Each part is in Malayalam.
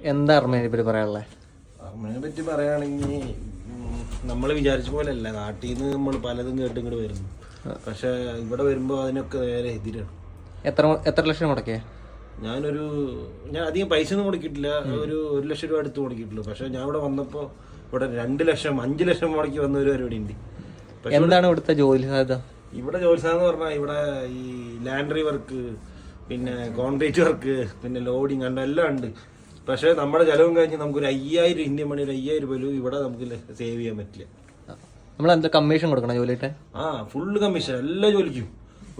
എന്താ അർമേനെ പറ്റി പറയാനുള്ളത് അർമേനെ പറ്റി പറയുകയാണെങ്കിൽ നമ്മൾ വിചാരിച്ച പോലെ അല്ല നാട്ടിൽ നിന്ന് നമ്മൾ പലതും കേട്ട് ഇങ്ങോട്ട് വരുന്നു. പക്ഷെ ഇവിടെ വരുമ്പോൾ അതിനൊക്കെ നേരെ എതിരാണ്. എത്ര എത്ര ലക്ഷം മുടക്കിയേ? ഞാനൊരു ഞാൻ അധികം പൈസ ഒന്നും മുടക്കിയിട്ടില്ല ഒരു ഒരു ലക്ഷം രൂപ അടുത്ത് മുടക്കിയിട്ടുള്ളൂ. പക്ഷെ ഞാൻ ഇവിടെ വന്നപ്പോൾ ഇവിടെ രണ്ട് ലക്ഷം അഞ്ച് ലക്ഷം മുടക്കി വന്ന ഒരു പരിപാടി ഉണ്ട് എന്താണ് ഇവിടുത്തെ ജോലി സാധ്യത? ഇവിടെ ജോലി സാധ്യത പറഞ്ഞാൽ ഇവിടെ ഈ ലാൻഡറി വർക്ക് പിന്നെ കോൺക്രീറ്റ് വർക്ക് പിന്നെ ലോഡിങ് അങ്ങനെ എല്ലാം ഉണ്ട് പക്ഷേ നമ്മുടെ ചെലവും കഴിഞ്ഞ് നമുക്കൊരു അയ്യായിരം ഇന്ത്യൻ മണി ഒരു അയ്യായിരം പോലും ഇവിടെ നമുക്ക് സേവ് ചെയ്യാൻ പറ്റില്ല. നമ്മൾ എന്താ കമ്മീഷൻ കൊടുക്കണം ജോലിയിട്ട് ആ ഫുള്ള് കമ്മീഷൻ എല്ലാ ജോലിക്കും.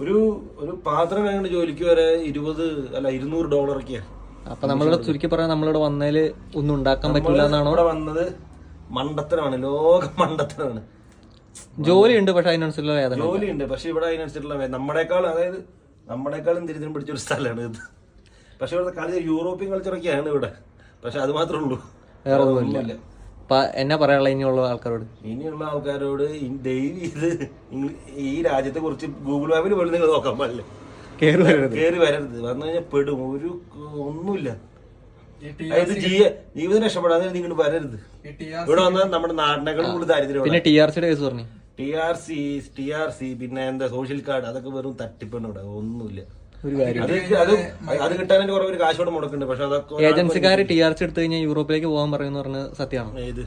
ഒരു ഒരു പാത്രം വേണ്ട ജോലിക്ക് വരെ ഇരുപത് അല്ല ഇരുന്നൂറ് ഡോളറൊക്കെയാണ് അപ്പൊ നമ്മളിവിടെ ചുരുക്കി പറയാൻ നമ്മളിവിടെ വന്നതിൽ ഒന്നും ഉണ്ടാക്കാൻ പറ്റില്ല എന്നാണോ? ഇവിടെ വന്നത് മണ്ടത്തരമാണ് ലോക മണ്ടത്തരമാണ്. ജോലി ഉണ്ട് പക്ഷെ അതിനനുസരിച്ചുള്ള ജോലി ഉണ്ട് പക്ഷെ ഇവിടെ അതിനനുസരിച്ചുള്ള നമ്മുടെക്കാളും അതായത് നമ്മളെക്കാളും പിടിച്ച ഒരു സ്ഥലമാണ് ഇത്. പക്ഷെ ഇവിടുത്തെ കളി യൂറോപ്യൻ കൾച്ചറൊക്കെയാണ് ഇവിടെ. പക്ഷെ അത് മാത്രമേ ഉള്ളൂ. വേറെ ഒന്നുമില്ല അപ്പൊ എന്നാ പറയാനുള്ള ഇനിയുള്ള ആൾക്കാരോട്? ഇനിയുള്ള ആൾക്കാരോട് ഡെയിലി ഇത് ഈ രാജ്യത്തെ കുറിച്ച് ഗൂഗിൾ മാപ്പിൽ പോലും നിങ്ങൾ നോക്കാൻ പാടില്ല. കയറി വരരുത്. കയറി വരരുത്. വന്നു കഴിഞ്ഞാൽ പെടും. ഒരു ഒന്നുമില്ല. അതായത് ജീവിതം രക്ഷപ്പെടാതെ നിങ്ങൾ വരരുത്. ഇവിടെ വന്നാൽ നമ്മുടെ നാടിനേക്കാളും കൂടുതൽ ദാരിദ്ര്യം പിന്നെ ടി ആർ സിയുടെ കേസ് പറഞ്ഞു. T R C T R C പിന്നെ എന്താ സോഷ്യൽ കാർഡ് അതൊക്കെ വെറും തട്ടിപ്പാണ് ഇവിടെ. ഒന്നുമില്ല. ഒരു കാര്യം. അത് അത് അത് കിട്ടാനായിട്ട് കുറെ പേര് കാശ് കൂടെ മുടക്കുന്നുണ്ട്. പക്ഷെ അതൊക്കെ ഒരാൾ ഏജൻസിക്കാർ ടി ആർ സി എടുത്തു കഴിഞ്ഞാൽ യൂറോപ്പിലേക്ക് പോകാൻ പറയുന്ന പറഞ്ഞ സത്യമാണ്? ഇത്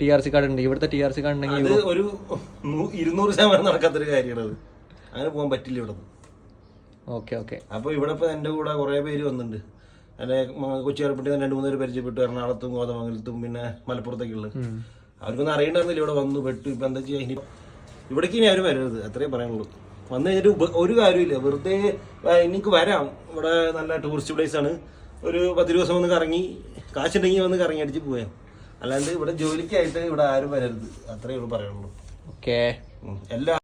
ടി ആർ സി കാർഡ് ഉണ്ട്. ഇവിടുത്തെ ടി ആർ സി കാർഡ് ഉണ്ടെങ്കിൽ അത് ഒരു ഇരുന്നൂറ് ശതമാനം നടക്കാത്തൊരു കാര്യമാണ് അത്. അങ്ങനെ പോകാൻ പറ്റില്ല ഇവിടെ ഓക്കെ ഓക്കെ. അപ്പൊ ഇവിടെ ഇപ്പൊ എന്റെ കൂടെ കുറെ പേര് വന്നിട്ടുണ്ട്. എന്റെ കൊച്ചിയാർപ്പെട്ടി രണ്ട് മൂന്ന് പേര് പരിചയപ്പെട്ടു. എറണാകുളത്തും കോതമംഗലത്തും പിന്നെ മലപ്പുറത്തേക്കുള്ളത് അവർക്കൊന്നും അറിയണ്ടായിരുന്നില്ല ഇവിടെ വന്നു പെട്ടു. ഇപ്പൊ എന്താ ചെയ്യാ? ഇനി ഇവിടേക്ക് ഇനി ആരും വരരുത്. അത്രേ പറയാനുള്ളൂ. വന്നു കഴിഞ്ഞിട്ട് ഒരു കാര്യമില്ല വെറുതെ എനിക്ക് വരാം. ഇവിടെ നല്ല ടൂറിസ്റ്റ് പ്ലേസ് ആണ്. ഒരു പത്ത് ദിവസം വന്ന് കറങ്ങി കാശുണ്ടെങ്കിൽ വന്ന് കറങ്ങി അടിച്ച് പോയാം അല്ലാണ്ട് ഇവിടെ ജോലിക്കായിട്ട് ഇവിടെ ആരും വരരുത്. അത്രേ ഉള്ളൂ പറയുള്ളൂ ഓക്കെ. എല്ലാ